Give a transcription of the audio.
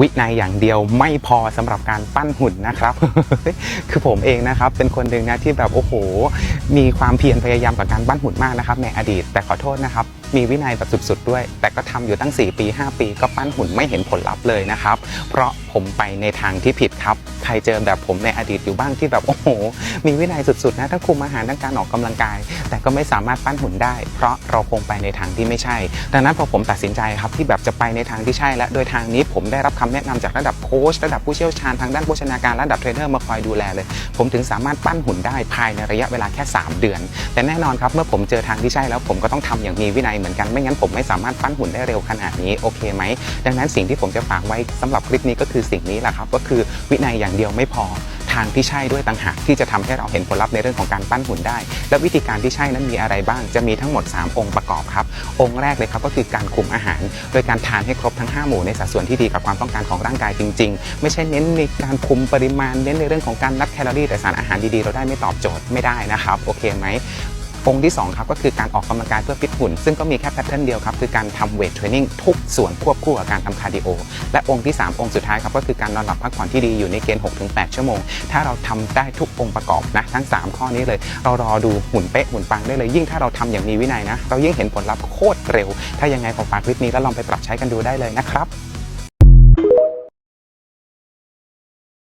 วินัยอย่างเดียวไม่พอสำหรับการปั้นหุ่นนะครับ คือผมเองนะครับเป็นคนหนึ่งนะที่แบบโอ้โห มีความเพียรพยายามกับการปั้นหุ่นมากนะครับในอดีต แต่ขอโทษนะครับ มีวินัยแบบสุดๆด้วย แต่ก็ทำอยู่ตั้ง 4 ปี 5 ปี ก็ปั้นหุ่นไม่เห็นผลลัพธ์เลยนะครับ เพราะผมไปในทางที่ผิดครับ ใครเจอแบบผมในอดีตอยู่บ้างที่แบบโอ้โห มีวินัยสุดๆนะทั้งคุมอาหารทั้งการออกกำลังกาย แต่ก็ไม่สามารถปั้นหุ่นได้ เพราะเราคงไปในทางที่ไม่ใช่ ดังนั้นพอผมตัดสินใจครับที่แบบจะไปในทางที่ใช่ และโดยทางนี้ผมได้รับคำแนะนำจากระดับโค้ชระดับผู้เชี่ยวชาญทางด้านโภชนาการระดับเทรนเนอร์มาคอยดูแลเลย ผมถึงสามารถปั้นหุ่นได้ภายในระยะเวลาแค่ 3 เดือน แต่แน่นอนครับเมื่อผมเจอทางที่ใช่แล้วผมก็ต้องทำอย่างมีวินัยเหมือนกันไม่งั้นผมไม่สามารถปั้นหุ่นได้เร็วขนาดนี้โอเคไหมดังนั้นสิ่งที่ผมจะฝากไว้สำหรับคลิปนี้ก็คือสิ่งนี้แหละครับก็คือวินัยอย่างเดียวไม่พอทางที่ใช่ด้วยต่างหากที่จะทำให้เราเห็นผลลัพธ์ในเรื่องของการปั้นหุ่นได้ และวิธีการที่ใช่นั้นมีอะไรบ้าง จะมีทั้งหมด 3 องค์ประกอบครับ องค์แรกเลยครับก็คือการคุมอาหาร โดยการทานให้ครบทั้ง 5 หมู่ในสัดส่วนที่ดีกับความต้องการของร่างกายจริง ๆ ไม่ใช่เน้นในการคุมปริมาณ เน้นในเรื่องของการนับแคลอรี่แต่สารอาหารดีๆ เราได้ไม่ตอบโจทย์ไม่ได้นะครับโอเคไหม องค์ที่2ครับก็คือการออกกำลังกายเพื่อฟิตหุ่น ซึ่งก็มีแค่แพทเทิร์นเดียวครับคือการทำเวทเทรนนิ่งทุกส่วนควบคู่กับการทำคาร์ดิโอและองค์ที่ 3 องค์สุดท้ายครับก็คือการนอนหลับพักผ่อนที่ดีอยู่ในเกณฑ์6-8 ชั่วโมง ถ้าเราทำได้ทุกองค์ประกอบนะทั้ง 3 ข้อนี้เลย เรารอดูหุ่นเป๊ะหุ่นปังได้เลยยิ่งถ้าเราทำอย่างมีวินัยนะเรายิ่งเห็นผลลัพธ์โคตรเร็ว ถ้ายังไงผมฝากคลิปนี้แล้วลองไปปรับใช้กันดูได้เลยนะครับ